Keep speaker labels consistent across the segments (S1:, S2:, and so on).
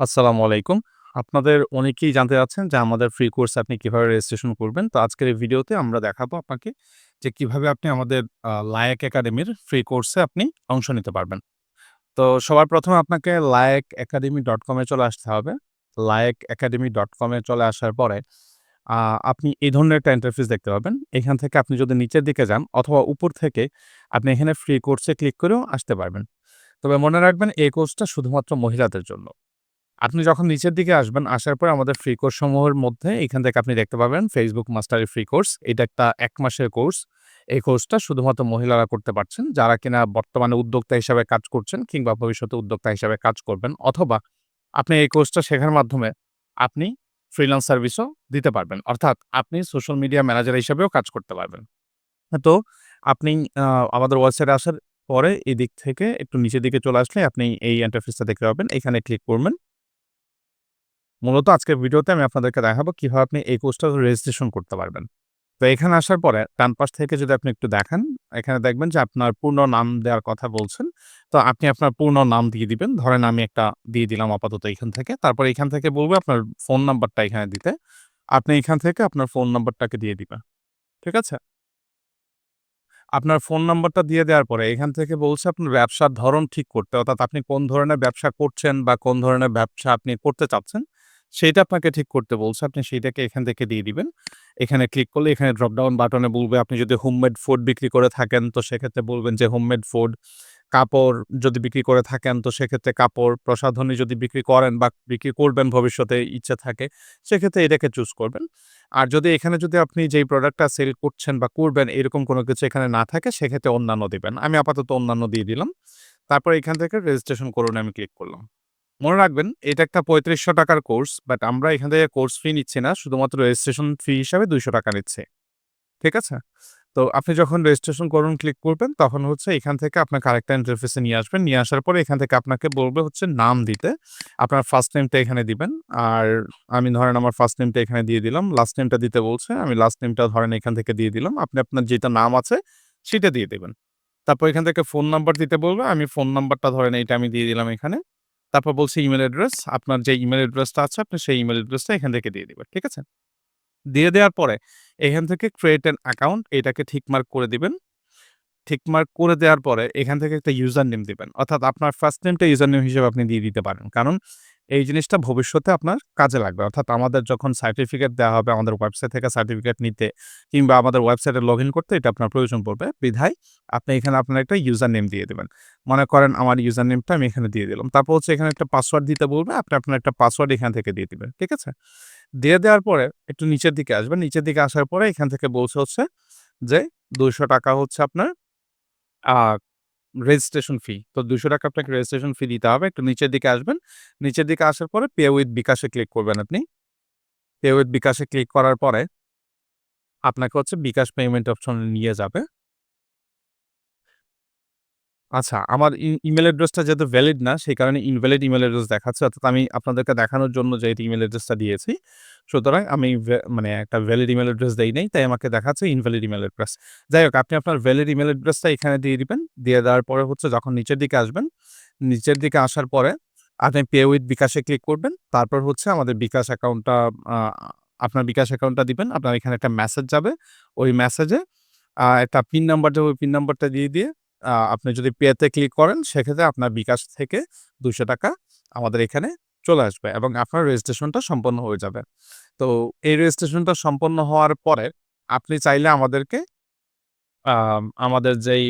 S1: আসসালামু আলাইকুম। আপনাদের অনেকেই জানতে চাচ্ছেন যে আমাদের ফ্রি কোর্স আপনি কীভাবে রেজিস্ট্রেশন করবেন। তো আজকের এই ভিডিওতে আমরা দেখাবো আপনাকে যে কীভাবে আপনি আমাদের লায়েক একাডেমির ফ্রি কোর্সে আপনি অংশ নিতে পারবেন। তো সবার ১ম এ আপনাকে ডট কমে চলে আসতে হবে। লায়েক একাডেমি ডট কমে চলে আসার পরে আপনি এই ধরনের একটা ইন্টারফেস দেখতে পাবেন। এখান থেকে আপনি যদি নিচের দিকে যান অথবা উপর থেকে, আপনি এখানে ফ্রি কোর্সে ক্লিক করেও আসতে পারবেন। তবে মনে রাখবেন এই কোর্সটা শুধুমাত্র মহিলাদের জন্য। আপনি যখন নিচের দিকে আসবেন, আসার পর আমাদের ফ্রি কোর্স সমূহের মধ্যে এখান থেকে আপনি দেখতে পাবেন ফেসবুক মাস্টারি ফ্রি কোর্স। এটা একটা এক মাসের কোর্স। এই কোর্সটা শুধুমাত্র মহিলারা করতে পারছেন। যারা কিনা বর্তমানে উদ্যোক্তা হিসাবে কাজ করছেন কিংবা ভবিষ্যতে উদ্যোক্তা হিসাবে কাজ করবেন অথবা আপনি এই কোর্সটা শেখার মাধ্যমে আপনি ফ্রিল্যান্স সার্ভিসও দিতে পারবেন। অর্থাৎ আপনি সোশ্যাল মিডিয়া ম্যানেজার হিসাবেও কাজ করতে পারবেন। তো আপনি আমাদের ওয়েবসাইটে আসার পরে এদিক থেকে একটু নিচের দিকে চলে আসলে আপনি এই ইন্টারফেসটা দেখতে পাবেন। এখানে ক্লিক করবেন। মূলত আজকের ভিডিওতে আমি আপনাদেরকে দেখাবো কীভাবে আপনি এই কোর্সটা রেজিস্ট্রেশন করতে পারবেন। তো এখানে আসার পরে ডান পাশ থেকে যদি আপনি একটু দেখেন, এখানে দেখবেন যে আপনার পূর্ণ নাম দেওয়ার কথা বলছেন। তো আপনি আপনার পূর্ণ নাম দিয়ে দিবেন। ধরেন আমি একটা দিয়ে দিলাম আপাতত এখান থেকে। তারপর এখান থেকে বলবে আপনার ফোন নাম্বারটা এখানে দিতে। আপনি এখান থেকে আপনার ফোন নাম্বারটাকে দিয়ে দিবেন। ঠিক আছে? আপনার ফোন নাম্বারটা দিয়ে দেওয়ার পরে এখান থেকে বলছে আপনার ব্যবসার ধরন ঠিক করতে। অর্থাৎ আপনি কোন ধরনের ব্যবসা করছেন বা কোন ধরনের ব্যবসা আপনি করতে চাচ্ছেন, সেইটা আপনাকে ঠিক করতে বলছে। আপনি সেইটাকে এখান থেকে দিয়ে দিবেন। এখানে ক্লিক করলে এখানে ড্রপডাউন বাটনে বলবে আপনি যদি হোমমেড ফুড বিক্রি করে থাকেন তো সেক্ষেত্রে বলবেন যে হোমমেড ফুড। কাপড় যদি বিক্রি করে থাকেন তো সেক্ষেত্রে কাপড়। প্রসাধনী যদি বিক্রি করেন বা বিক্রি করবেন ভবিষ্যতে ইচ্ছা থাকে, সেক্ষেত্রে এটাকে চুজ করবেন। আর যদি এখানে যদি আপনি যেই প্রোডাক্টটা সেল করছেন বা করবেন এরকম কোনো কিছু এখানে না থাকে সেক্ষেত্রে অন্যান্য দিবেন। আমি আপাতত অন্যান্য দিয়ে দিলাম। তারপর এখান থেকে রেজিস্ট্রেশন করুন আমি ক্লিক করলাম। মনে রাখবেন, এটা একটা পঁয়ত্রিশশো টাকার কোর্স বাট আমরা এখান থেকে কোর্স ফি নিচ্ছি না। শুধুমাত্র রেজিস্ট্রেশন ফি হিসাবে দুইশো টাকা নিচ্ছে ঠিক আছে? তো আপনি যখন রেজিস্ট্রেশন করুন ক্লিক করবেন, তখন হচ্ছে এখান থেকে আপনাকে আরেকটা ইন্টারফেসে নিয়ে আসবেন। নিয়ে আসার পরে এখান থেকে আপনাকে বলবে হচ্ছে নাম দিতে। আপনার ফার্স্ট নেমটা এখানে দিবেন। আর আমি ধরেন আমার ফার্স্ট নেমটা এখানে দিয়ে দিলাম। লাস্ট নেমটা দিতে বলছে। আমি লাস্ট নেমটা ধরেন এখান থেকে দিয়ে দিলাম। আপনি আপনার যেটা নাম আছে, সেটা দিয়ে দেবেন তারপর এখান থেকে ফোন নাম্বার দিতে বলবে। আমি ফোন নাম্বারটা ধরেন এইটা আমি দিয়ে দিলাম এখানে। তারপর বলছে ইমেল অ্যাড্রেস। আপনার যে ইমেল অ্যাড্রেসটা আছে, আপনি সেই ইমেল অ্যাড্রেসটা এখান থেকে দিয়ে দেবেন, ঠিক আছে? দিয়ে দেওয়ার পরে এখান থেকে ক্রিয়েট অ্যান অ্যাকাউন্ট এটাকে ঠিকমার্ক করে দিবেন। ঠিকমার্ক করে দেওয়ার পরে এখান থেকে একটা ইউজার নেম দিবেন। অর্থাৎ আপনার ফার্স্ট নেমটা ইউজার নেম হিসেবে আপনি দিয়ে দিতে পারেন। কারণ এই জিনিসটা ভবিষ্যতে আপনার কাজে লাগবে। অর্থাৎ আমাদের যখন সার্টিফিকেট দেওয়া হবে, আমাদের ওয়েবসাইট থেকে সার্টিফিকেট নিতে কিংবা আমাদের ওয়েবসাইটে লগইন করতে এটা আপনার প্রয়োজন পড়বে। বিধায় আপনি এখানে আপনার একটা ইউজার নেম দিয়ে দেবেন মনে করেন আমার ইউজার নেমটা আমি এখানে দিয়ে দিলাম। তারপর হচ্ছে এখানে একটা পাসওয়ার্ড দিতে বলবে। আপনি আপনার একটা পাসওয়ার্ড এখান থেকে দিয়ে দিবেন। ঠিক আছে? দিয়ে দেওয়ার পরে একটু নিচের দিকে আসবেন। নিচের দিকে আসার পরে এখান থেকে বলছে হচ্ছে যে ৳২০০ হচ্ছে আপনার রেজিস্ট্রেশন ফি। তো ৳২০০ আপনাকে রেজিস্ট্রেশন ফি দিতে হবে। একটু নিচের দিকে আসবেন। নিচের দিকে আসার পরে পে উইথ বিকাশে ক্লিক করবেন আপনি। পে উইথ বিকাশে ক্লিক করার পরে আপনাকে হচ্ছে বিকাশ পেমেন্ট অপশনে নিয়ে যাবে। আচ্ছা, আমার ই ইমেইল অ্যাড্রেসটা যেহেতু ভ্যালিড না সেই কারণে ইনভ্যালিড ইমেল অ্যাড্রেস দেখাচ্ছে। অর্থাৎ আমি আপনাদেরকে দেখানোর জন্য যে ইমেল অ্যাড্রেসটা দিয়েছি, সুতরাং আমি মানে একটা ভ্যালিড ইমেল অ্যাড্রেস দেই নাই। তাই আমাকে দেখাচ্ছে ইনভ্যালিড ইমেল অ্যাড্রেস। যাই হোক আপনি আপনার ভ্যালিড ইমেল অ্যাড্রেসটা এখানে দিয়ে দিবেন। দিয়ে দেওয়ার পরে হচ্ছে যখন নিচের দিকে আসবেন, নিচের দিকে আসার পরে আপনি পে উইথ বিকাশে ক্লিক করবেন। তারপর হচ্ছে আমাদের বিকাশ অ্যাকাউন্টটা আপনার বিকাশ অ্যাকাউন্টটা দিবেন। আপনার এখানে একটা মেসেজ যাবে। ওই মেসেজে একটা পিন নাম্বার যাবে। ওই পিন নাম্বারটা দিয়ে, দিয়ে আপনি যদি পেতে ক্লিক করেন, সেক্ষেত্রে আপনার বিকাশ থেকে ৳২০০ আমাদের এখানে চলে আসবে এবং আপনার রেজিস্ট্রেশনটা সম্পন্ন হয়ে যাবে। তো এই রেজিস্ট্রেশনটা সম্পন্ন হওয়ার পরে আপনি চাইলে আমাদেরকে আমাদের যেই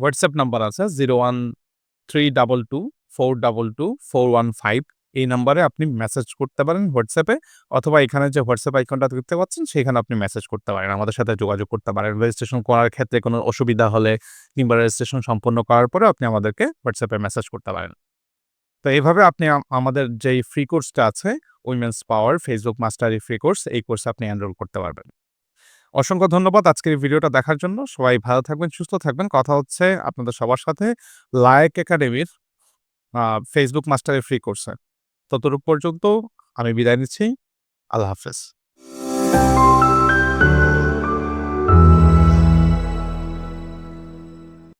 S1: হোয়াটসঅ্যাপ নাম্বার আছে 0132224224115 এই নাম্বারে আপনি মেসেজ করতে পারেন হোয়াটসঅ্যাপে অথবা এখানে যে হোয়াটসঅ্যাপ আইকনটা দেখতে পাচ্ছেন সেখানে আপনি মেসেজ করতে পারেন। আমাদের সাথে যোগাযোগ করতে পারেন। রেজিস্ট্রেশন করার ক্ষেত্রে কোনো অসুবিধা হলে কিংবা রেজিস্ট্রেশন সম্পন্ন করার পরে আপনি আমাদেরকে হোয়াটসঅ্যাপে মেসেজ করতে পারেন। তো এইভাবে আপনি আমাদের যেই ফ্রি কোর্সটা আছে women's power Facebook mastery free course এই কোর্সে আপনি এনরোল করতে পারবেন। অসংখ্য ধন্যবাদ আজকের ভিডিওটা দেখার জন্য। সবাই ভালো থাকবেন, সুস্থ থাকবেন। কথা হচ্ছে আপনাদের সবার সাথে লায়েক একাডেমির ফেসবুক Facebook মাস্টারি ফ্রি কোর্সে। ততটুক পর্যন্ত আমি বিদায় নিচ্ছি। আল্লাহ হাফেজ।